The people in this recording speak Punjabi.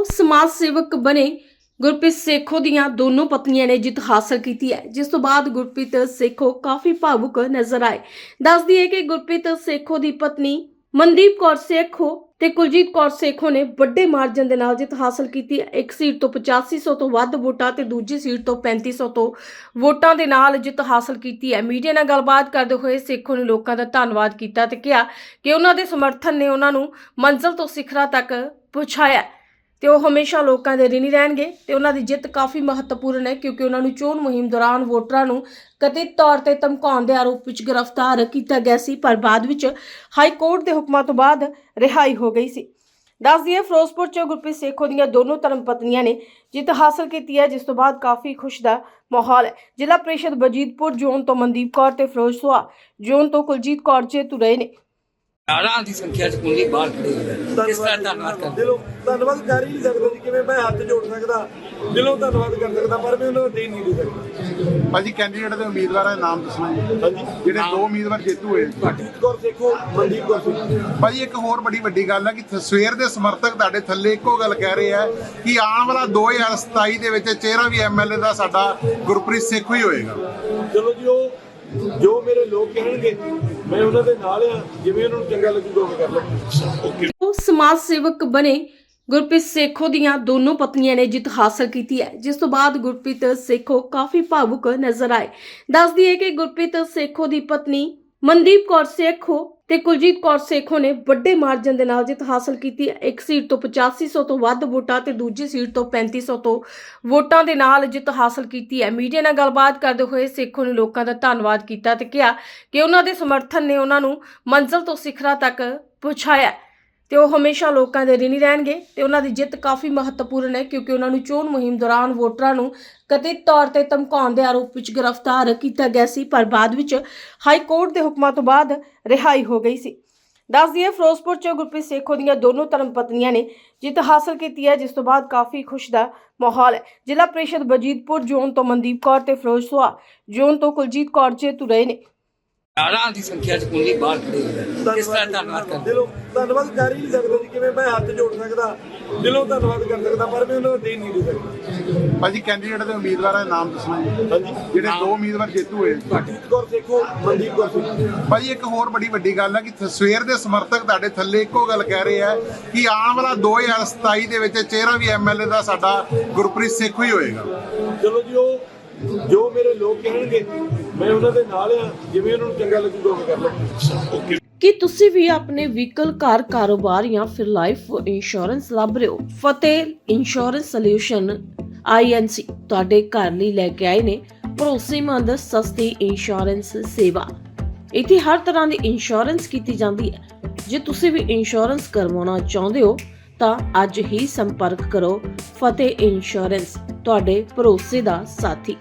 ਤੋਂ ਸਮਾਜ ਸੇਵਕ ਬਣੇ ਗੁਰਪ੍ਰੀਤ ਸੇਖੋ ਦੀਆਂ ਦੋਨੋਂ ਪਤਨੀਆਂ ਨੇ ਜਿੱਤ ਹਾਸਲ ਕੀਤੀ ਹੈ। ਜਿਸ ਤੋਂ ਬਾਅਦ ਗੁਰਪ੍ਰੀਤ ਸੇਖੋ ਕਾਫੀ ਭਾਵੁਕ ਨਜ਼ਰ ਆਏ। ਦੱਸਦੀ ਹੈ ਕਿ ਗੁਰਪ੍ਰੀਤ ਸੇਖੋ ਦੀ ਪਤਨੀ ਮਨਦੀਪ ਕੌਰ ਸੇਖੋ ਤੇ ਕੁਲਜੀਤ ਕੌਰ ਸੇਖੋ ਨੇ ਵੱਡੇ ਮਾਰਜਨ ਦੇ ਨਾਲ ਜਿੱਤ ਹਾਸਲ ਕੀਤੀ ਹੈ। ਇੱਕ ਸੀਟ ਤੋਂ 8500 ਤੋਂ ਵੱਧ ਵੋਟਾਂ ਤੇ ਦੂਜੀ ਸੀਟ ਤੋਂ 3500 ਤੋਂ ਵੋਟਾਂ ਦੇ ਨਾਲ ਜਿੱਤ ਹਾਸਲ ਕੀਤੀ ਹੈ। ਮੀਡੀਆ ਨਾਲ ਗੱਲਬਾਤ ਕਰਦੇ ਹੋਏ ਸੇਖੋ ਨੇ ਲੋਕਾਂ ਦਾ ਧੰਨਵਾਦ ਕੀਤਾ ਤੇ ਕਿਹਾ ਕਿ ਉਹਨਾਂ ਦੇ ਸਮਰਥਨ ਨੇ ਉਹਨਾਂ ਨੂੰ ਮੰਜ਼ਲ ਤੋਂ ਸਿਖਰਾਂ ਤੱਕ ਪਹੁੰਚਾਇਆ। ਤੇ ਉਹ ਹਮੇਸ਼ਾ ਲੋਕਾਂ ਦੇ ਰਿਣੀ ਰਹਿਣਗੇ ਤੇ ਉਹਨਾਂ ਦੀ ਜਿੱਤ ਕਾਫੀ ਮਹੱਤਵਪੂਰਨ ਹੈ ਕਿਉਂਕਿ ਉਹਨਾਂ ਨੂੰ ਚੋਣ ਮੁਹਿੰਮ ਦੌਰਾਨ ਵੋਟਰਾਂ ਨੂੰ ਕਥਿਤ ਤੌਰ ਤੇ ਧਮਕਾਉਣ ਦੇ ਆਰੋਪ ਵਿੱਚ ਗ੍ਰਿਫਤਾਰ ਕੀਤਾ ਗਿਆ ਸੀ, ਪਰ ਬਾਅਦ ਵਿੱਚ ਹਾਈ ਕੋਰਟ ਦੇ ਹੁਕਮਾਂ ਤੋਂ ਬਾਅਦ ਰਿਹਾਈ ਹੋ ਗਈ ਸੀ। ਦੱਸਦੀ ਹੈ, ਫਿਰੋਜ਼ਪੁਰ ਚ ਗੁਰਪ੍ਰੀਤ ਸੇਖੋ ਦੀਆਂ ਦੋਨੋਂ ਧਰਮ ਪਤਨੀਆਂ ਨੇ ਜਿੱਤ ਹਾਸਲ ਕੀਤੀ ਹੈ, ਜਿਸ ਤੋਂ ਬਾਅਦ ਕਾਫੀ ਖੁਸ਼ ਦਾ ਮਾਹੌਲ ਹੈ। ਜ਼ਿਲ੍ਹਾ ਪ੍ਰੀਸ਼ਦ ਬਜੀਤਪੁਰ ਜ਼ੋਨ ਤੋਂ ਮਨਦੀਪ ਕੌਰ ਤੇ ਫਿਰੋਜ਼ਪੁਰ ਜ਼ੋਨ ਤੋਂ ਕੁਲਜੀਤ ਕੌਰ ਜੇਤੂ ਰਹੇ ਨੇ। ਹਜ਼ਾਰਾਂ ਦੀ ਸੰਖਿਆ ਚ ਕੁੰਡੀ ਬਾਹਰ ਖੜੀ ਹੈ। ਇਸ ਤਰ੍ਹਾਂ ਧੰਨਵਾਦ ਕਰਦੇ ਦਿਲੋਂ ਧੰਨਵਾਦ ਕਰ ਹੀ ਨਹੀਂ ਸਕਦਾ ਜੀ ਕਿਵੇਂ ਮੈਂ ਹੱਥ ਜੋੜ ਸਕਦਾ ਦਿਲੋਂ ਧੰਨਵਾਦ ਕਰ ਸਕਦਾ ਪਰ ਮੈਂ ਉਹਨਾਂ ਨੂੰ ਦੇ ਨਹੀਂ ਦੇ ਸਕਦਾ। ਭਾਜੀ ਕੈਂਡੀਡੇਟ ਦੇ ਉਮੀਦਵਾਰਾਂ ਦੇ ਨਾਮ ਦੱਸਣਾ ਜੀ। ਹਾਂਜੀ। ਜਿਹੜੇ ਦੋ ਉਮੀਦਵਾਰ ਜੇਤੂ ਹੋਏ ਮਨਦੀਪ ਕੌਰ ਸੇਖੋ ਮਨਦੀਪ ਕੌਰ ਸੇਖੋ। ਭਾਜੀ ਇੱਕ ਹੋਰ ਬੜੀ ਵੱਡੀ ਗੱਲ ਹੈ ਕਿ ਸਵੇਰ ਦੇ ਸਮਰਥਕ ਤੁਹਾਡੇ ਥੱਲੇ ਇੱਕੋ ਗੱਲ ਕਹਿ ਰਹੇ ਆ ਕਿ ਆਉਣ ਵਾਲਾ 2027 ਦੇ ਵਿੱਚ ਚਿਹਰਾ ਵੀ ਐਮਐਲਏ ਦਾ ਸਾਡਾ ਗੁਰਪ੍ਰੀਤ ਸੇਖੋ ਹੀ ਹੋਏਗਾ। ਚਲੋ ਜੀ ਉਹ ਜੋ ਮੇਰੇ ਲੋਕ ਕਹਿਣਗੇ, ਮੈਂ ਉਹਨਾਂ ਦੇ ਨਾਲ ਆ ਜਿਵੇਂ ਉਹਨਾਂ ਨੂੰ ਚੰਗਾ ਲੱਗੂਗਾ, ਉਹ ਕਰ ਲਵਾਂਗੇ ਉਹ ਸਮਾਜ ਸੇਵਕ ਬਣੇ, ਗੁਰਪ੍ਰੀਤ ਸੇਖੋ ਦੀਆਂ ਦੋਨੋਂ ਪਤਨੀਆਂ ਨੇ ਜਿੱਤ ਹਾਸਲ ਕੀਤੀ ਹੈ। ਜਿਸ ਤੋਂ ਬਾਅਦ ਗੁਰਪ੍ਰੀਤ ਸੇਖੋ ਕਾਫੀ ਭਾਵੁਕ ਨਜ਼ਰ ਆਏ। ਦੱਸਦੀ ਹੈ ਕਿ ਗੁਰਪ੍ਰੀਤ ਸੇਖੋ ਦੀ ਪਤਨੀ ਮਨਦੀਪ ਕੌਰ ਸੇਖੋ ਤੇ ਕੁਲਜੀਤ ਕੌਰ ਸੇਖੋ ਨੇ ਵੱਡੇ ਮਾਰਜਨ ਦੇ ਨਾਲ ਜਿੱਤ ਹਾਸਲ ਕੀਤੀ ਇੱਕ ਸੀਟ ਤੋਂ 8500 ਤੋਂ ਵੱਧ ਵੋਟਾਂ ਤੇ ਦੂਜੀ ਸੀਟ ਤੋਂ 3500 ਤੋਂ ਵੋਟਾਂ ਦੇ ਨਾਲ ਜਿੱਤ ਹਾਸਲ ਕੀਤੀ ਹੈ। ਮੀਡੀਆ ਨਾਲ ਗੱਲਬਾਤ ਕਰਦੇ ਹੋਏ ਸੇਖੋ ਨੇ ਲੋਕਾਂ ਦਾ ਧੰਨਵਾਦ ਕੀਤਾ ਤੇ ਕਿਹਾ ਕਿ ਉਹਨਾਂ ਦੇ ਸਮਰਥਨ ਨੇ ਉਹਨਾਂ ਨੂੰ ਮੰਜ਼ਲ ਤੋਂ ਸਿਖਰਾਂ ਤੱਕ ਪਹੁੰਚਾਇਆ। ਤੇ ਉਹ ਹਮੇਸ਼ਾ ਲੋਕਾਂ ਦੇ ਰਿਣੀ ਰਹਿਣਗੇ ਤੇ ਉਹਨਾਂ ਦੀ ਜਿੱਤ ਕਾਫੀ ਮਹੱਤਵਪੂਰਨ ਹੈ ਕਿਉਂਕਿ ਉਹਨਾਂ ਨੂੰ ਚੋਣ ਮੁਹਿੰਮ ਦੌਰਾਨ ਵੋਟਰਾਂ ਨੂੰ ਕਥਿਤ ਤੌਰ ਤੇ ਧਮਕਾਉਣ ਦੇ ਆਰੋਪ ਵਿੱਚ ਗ੍ਰਿਫਤਾਰ ਕੀਤਾ ਗਿਆ ਸੀ, ਪਰ ਬਾਅਦ ਵਿੱਚ ਹਾਈ ਕੋਰਟ ਦੇ ਹੁਕਮਾਂ ਤੋਂ ਬਾਅਦ ਰਿਹਾਈ ਹੋ ਗਈ ਸੀ। ਦੱਸਦੀ ਹੈ, ਫਿਰੋਜ਼ਪੁਰ ਚ ਗੁਰਪ੍ਰੀਤ ਸੇਖੋ ਦੀਆਂ ਦੋਨੋਂ ਧਰਮ ਪਤਨੀਆਂ ਨੇ ਜਿੱਤ ਹਾਸਲ ਕੀਤੀ ਹੈ, ਜਿਸ ਤੋਂ ਬਾਅਦ ਕਾਫੀ ਖੁਸ਼ ਦਾ ਮਾਹੌਲ ਹੈ। ਜ਼ਿਲ੍ਹਾ ਪ੍ਰੀਸ਼ਦ ਬਜੀਤਪੁਰ ਜ਼ੋਨ ਤੋਂ ਮਨਦੀਪ ਕੌਰ ਤੇ ਫਿਰੋਜ਼ਪੁਰ ਜ਼ੋਨ ਤੋਂ ਕੁਲਜੀਤ ਕੌਰ ਜੇਤੂ ਰਹੇ ਨੇ। ਹਜ਼ਾਰਾਂ ਦੀ ਸੰਖਿਆ ਚ ਕੁੰਡੀ ਬਾਹਰ ਖੜੀ ਹੈ। ਇਸ ਤਰ੍ਹਾਂ ਧੰਨਵਾਦ ਕਰਦੇ ਦਿਲੋਂ ਧੰਨਵਾਦ ਕਰ ਹੀ ਨਹੀਂ ਸਕਦਾ ਜੀ ਕਿਵੇਂ ਮੈਂ ਹੱਥ ਜੋੜ ਸਕਦਾ ਦਿਲੋਂ ਧੰਨਵਾਦ ਕਰ ਸਕਦਾ ਪਰ ਮੈਂ ਉਹਨਾਂ ਨੂੰ ਦੇ ਨਹੀਂ ਦੇ ਸਕਦਾ। ਭਾਜੀ ਕੈਂਡੀਡੇਟ ਦੇ ਉਮੀਦਵਾਰਾਂ ਦੇ ਨਾਮ ਦੱਸਣਾ ਜੀ। ਹਾਂਜੀ। ਜਿਹੜੇ ਦੋ ਉਮੀਦਵਾਰ ਜੇਤੂ ਹੋਏ ਮਨਦੀਪ ਕੌਰ ਸੇਖੋ ਮਨਦੀਪ ਕੌਰ ਭਾਜੀ ਇੱਕ ਹੋਰ ਬੜੀ ਵੱਡੀ ਗੱਲ ਹੈ ਕਿ ਸਵੇਰ ਦੇ ਸਮਰਥਕ ਤੁਹਾਡੇ ਥੱਲੇ ਇੱਕੋ ਗੱਲ ਕਹਿ ਰਹੇ ਆ ਕਿ ਆਉਣ ਵਾਲਾ 2027 ਦੇ ਵਿੱਚ ਚਿਹਰਾ ਵੀ ਐਮਐਲਏ ਦਾ ਸਾਡਾ ਗੁਰਪ੍ਰੀਤ ਸੇਖੋ ਹੀ ਹੋਏਗਾ। ਚਲੋ ਜੀ ਉਹ ਜੋ ਮੇਰੇ ਲੋਕ ਕਹਿਣਗੇ, ਮੈਂ ਉਹਨਾਂ ਦੇ ਨਾਲ ਆ ਜਿਵੇਂ ਉਹਨਾਂ ਨੂੰ ਚੰਗਾ ਲੱਗੂਗਾ, ਉਹ ਕਰ ਲਵਾਂਗੇ ਓਕੇ ਤੁਸੀਂ ਵੀ ਆਪਣੇ ਵਹੀਕਲ ਕਾਰ ਕਾਰੋਬਾਰ ਜਾਂ ਫਿਰ ਲਾਈਫ ਇੰਸ਼ੋਰੈਂਸ ਲੱਭ ਰਹੇ ਹੋ? ਫਤਿਹ ਇੰਸ਼ੋਰੈਂਸ ਸੋਲਿਊਸ਼ਨ ਆਈਐਨਸੀ ਤੁਹਾਡੇ ਘਰ ਲਈ ਲੈ ਕੇ ਆਏ ਨੇ ਭਰੋਸੇਮੰਦ, ਸਸਤੀ ਇੰਸ਼ੋਰੈਂਸ ਸੇਵਾ। ਇੱਥੇ ਹਰ ਤਰ੍ਹਾਂ ਦੀ ਇੰਸ਼ੋਰੈਂਸ ਕੀਤੀ ਜਾਂਦੀ ਹੈ। ਜੇ ਤੁਸੀਂ ਵੀ ਇੰਸ਼ੋਰੈਂਸ ਕਰਵਾਉਣਾ ਚਾਹੁੰਦੇ ਹੋ, ਤਾਂ ਅੱਜ ਹੀ ਸੰਪਰਕ ਕਰੋ ਫਤਿਹ ਇੰਸ਼ੋਰੈਂਸ ਤੁਹਾਡੇ ਭਰੋਸੇ ਦਾ ਸਾਥੀ।